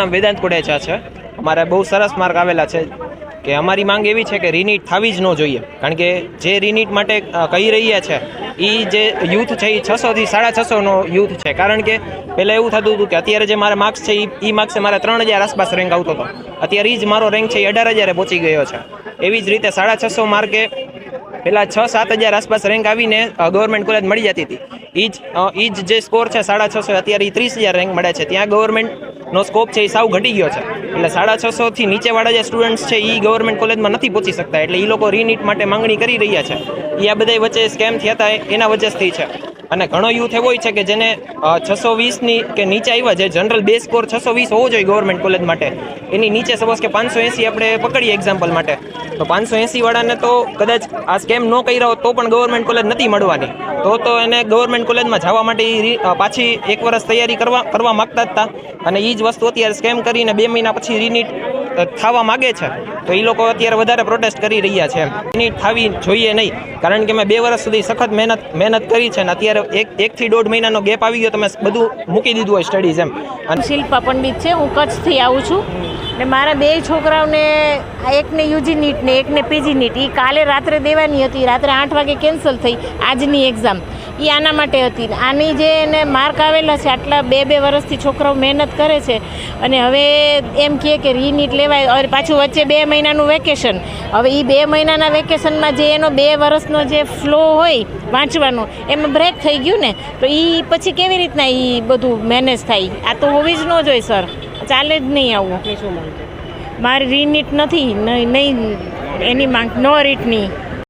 નામ વેદાંત કુડેચા છે. અમારે બહુ સરસ માર્ક આવેલા છે કે અમારી માંગ એવી છે કે રિનીટ થવી જ ન જોઈએ. કારણ કે જે રિનીટ માટે કહી રહ્યા છે એ જે યુથ છે એ છસોથી સાડા છસોનો યુથ છે. કારણ કે પહેલાં એવું થતું હતું કે અત્યારે જે મારા માર્ક્સ છે એ માર્ક્સે મારા ત્રણ હજાર આસપાસ રેન્ક આવતો હતો. અત્યારે એ જ મારો રેન્ક છે એ અઢાર હજારે પહોંચી ગયો છે. એવી જ રીતે સાડા છસો માર્કે પહેલાં છ સાત હજાર આસપાસ રેન્ક આવીને ગવર્મેન્ટ કોલેજ મળી જતી હતી. એ જ એ જ જે સ્કોર છે, સાડા છસો, અત્યારે ત્રીસ હજાર રેન્ક મળે છે. ત્યાં ગવર્મેન્ટનો સ્કોપ છે એ સાવ ઘટી ગયો છે. એટલે સાડા છસો થી નીચેવાળા જે સ્ટુડન્ટ્સ છે એ ગવર્મેન્ટ કોલેજમાં નથી પહોંચી શકતા. એટલે એ લોકો રીનીટ માટે માંગણી કરી રહ્યા છે. એ આ બધા વચ્ચે સ્કેમ થયા હતા એના વજહથી છે. અને ઘણો યુથ એવો છે કે જેને છસો વીસની કે નીચે આવ્યા છે, જનરલ બે સ્કોર છસો વીસ હોવો જોઈએ ગવર્મેન્ટ કોલેજ માટે. એની નીચે સપોઝ કે પાંચસો એંસી આપણે પકડીએ એક્ઝામ્પલ માટે. તો પાંચસો એંસી વાળાને તો કદાચ આ સ્કેમ ન કર્યા હોત તો પણ ગવર્મેન્ટ કોલેજ નથી મળવાની. તો તો એને ગવર્મેન્ટ કોલેજમાં જવા માટે પાછી એક વર્ષ તૈયારી કરવા કરવા માગતા હતા અને એ જ વસ્તુ અત્યારે સ્કેમ કરીને બે મહિના પછી રીનીટ થવા માગે છે. તો એ લોકો અત્યારે વધારે પ્રોટેસ્ટ કરી રહ્યા છે એની થવી જોઈએ નહીં. કારણ કે મેં બે વર્ષ સુધી સખત મહેનત મહેનત કરી છે ને અત્યારે એક, એકથી દોઢ મહિનાનો ગેપ આવી ગયો તમે બધું મૂકી દીધું હોય સ્ટડીઝ એમ. અને શિલ્પા પંડિત છે. હું કચ્છથી આવું છું. ને મારા બે છોકરાઓને એકને યુજી નીટ ને એકને પીજી નીટ. એ કાલે રાત્રે દેવાની હતી. રાત્રે આઠ વાગે કેન્સલ થઈ. આજની એક્ઝામ એ આના માટે હતી. આની જે એને માર્ક આવેલા છે આટલા બે બે વર્ષથી છોકરાઓ મહેનત કરે છે અને હવે એમ કહે કે રીનીટ લેવાય. અને પાછું વચ્ચે બે મહિનાનું વેકેશન. હવે એ બે મહિનાના વેકેશનમાં જે એનો બે વર્ષનો જે ફ્લો હોય વાંચવાનો એમાં બ્રેક થઈ ગયું ને તો એ પછી કેવી રીતના એ બધું મેનેજ થાય? આ તો હોવી જ ન જોઈએ સર ચાલે જ નહીં આવું. મારી રીનીટ નથી નહીં નહીં એની માંગ નો રીટની